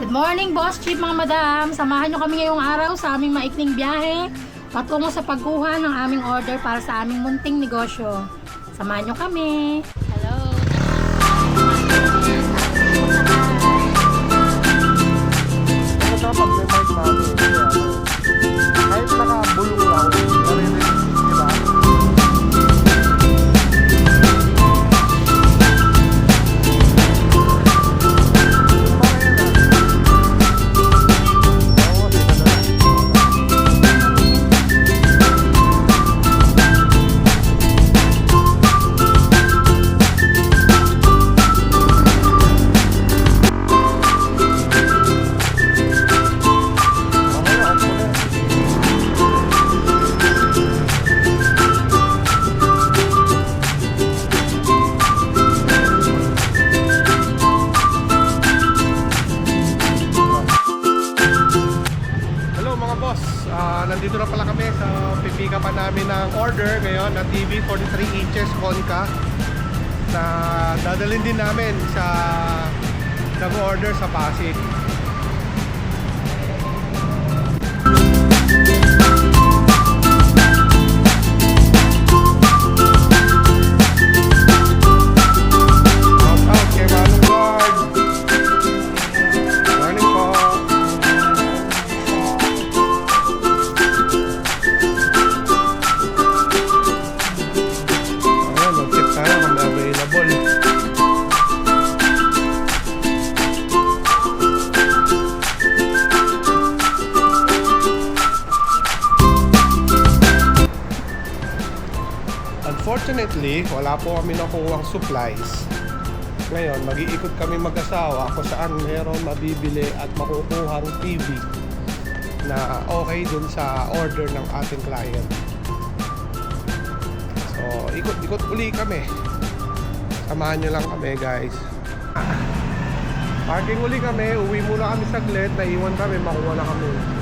Good morning, Boss Chief, mga madam. Samahan nyo kami ngayong araw sa aming maikling biyahe patungo sa pagkuha ng aming order para sa aming munting negosyo. Samahan nyo kami. Hello. Mga boss, Ah, nandito na pala kami sa pipika pa namin ng order ngayon na TV 43 inches Konka na dadalhin din namin sa nag-order sa Pasig. Unfortunately, wala po kami nakuha supplies. Ngayon, mag-iikot kami mag-asawa kung saan meron mabibili at makukuhang TV na okay dun sa order ng ating client. So, ikot-ikot uli kami. Samahan nyo lang kami, guys. Parking uli kami, uwi muna kami saglit, naiwan kami, makuha na kami.